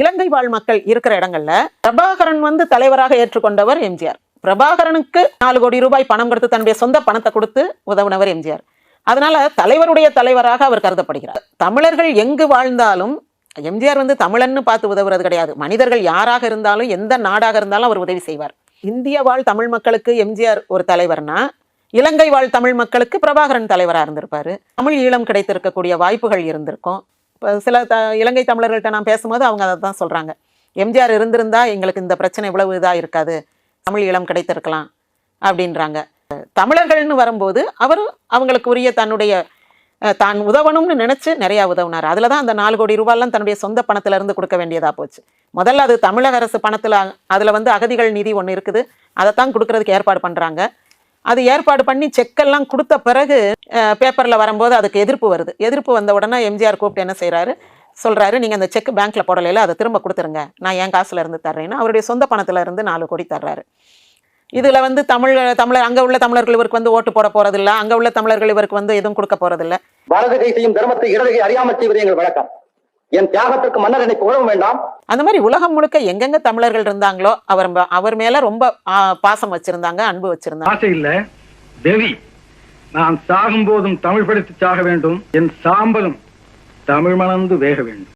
இலங்கை வாழ் மக்கள் இருக்கிற இடங்கள்ல பிரபாகரன் வந்து தலைவராக ஏற்றுக்கொண்டவர் எம்ஜிஆர். பிரபாகரனுக்கு நாலு கோடி ரூபாய் பணம் கொடுத்து தன்னுடைய சொந்த பணத்தை கொடுத்து உதவுனவர் எம்ஜிஆர். அதனால தலைவருடைய தலைவராக அவர் கருதப்படுகிறார். தமிழர்கள் எங்கு வாழ்ந்தாலும் எம்ஜிஆர் வந்து தமிழன்னு பார்த்து உதவுறது கிடையாது. மனிதர்கள் யாராக இருந்தாலும் எந்த நாடாக இருந்தாலும் அவர் உதவி செய்வார். இந்திய வாழ் தமிழ் மக்களுக்கு எம்ஜிஆர் ஒரு தலைவர்னா இலங்கை வாழ் தமிழ் மக்களுக்கு பிரபாகரன் தலைவராக இருந்திருப்பாரு. தமிழ் ஈழம் கிடைத்திருக்கக்கூடிய வாய்ப்புகள் இருந்திருக்கும். சில த இலங்கை தமிழர்கள்ட்ட நான் பேசும்போது அவங்க அதை தான் சொல்கிறாங்க எம்ஜிஆர் இருந்திருந்தா எங்களுக்கு இந்த பிரச்சனை இவ்வளவு இதாக இருக்காது. தமிழ் ஈழம் கிடைத்திருக்கலாம் அப்படின்றாங்க. தமிழர்கள்னு வரும்போது அவர் அவங்களுக்கு உரிய தன்னுடைய தான் உதவணும்னு நினச்சி நிறையா உதவினார். அதில் தான் அந்த நாலு கோடி ரூபாயெலாம் தன்னுடைய சொந்த பணத்திலேருந்து கொடுக்க வேண்டியதாக போச்சு. முதல்ல அது தமிழக அரசு பணத்தில் அதில் வந்து அகதிகள் நிதி ஒன்று இருக்குது. அதைத்தான் கொடுக்கறதுக்கு ஏற்பாடு பண்ணுறாங்க அது ஏற்பாடு பண்ணி செக்கெல்லாம் கொடுத்த பிறகு பேப்பரில் வரும்போது அதுக்கு எதிர்ப்பு வருது. எதிர்ப்பு வந்த உடனே எம்ஜிஆர் கூப்பிட்டு என்ன செய்கிறாரு சொல்கிறாரு நீங்கள் அந்த செக் பேங்க்கில் போடலையில அதை திரும்ப கொடுத்துருங்க. நான் என் காசுல இருந்து தர்றேன்னு. அவருடைய சொந்த பணத்துல இருந்து நாலு கோடி தர்றாரு. இதில் வந்து தமிழ் தமிழர் அங்கே உள்ள தமிழர்கள் இவருக்கு வந்து ஓட்டு போட போகிறதில்ல அங்கே உள்ள தமிழர்கள் இவருக்கு வந்து எதுவும் கொடுக்க போகிறதில்ல வலது கை செய்யும் தர்மத்தை இடது அறியாமல் செய்வது எங்கள் வழக்கம். என் தியாகத்திற்கு மன்னர் என்னை புகழவும் வேண்டாம். அந்த மாதிரி உலகம் முழுக்க எங்கெங்க தமிழர்கள் இருந்தாங்களோ அவர் அவர் மேல ரொம்ப பாசம் வச்சிருந்தாங்க அன்பு வச்சிருந்தாங்க. ஆசை இல்ல. தேவி நான் சாகும் போதும் தமிழ் படித்து சாக வேண்டும். என் சாம்பலும் தமிழ் மணந்து வேக வேண்டும்.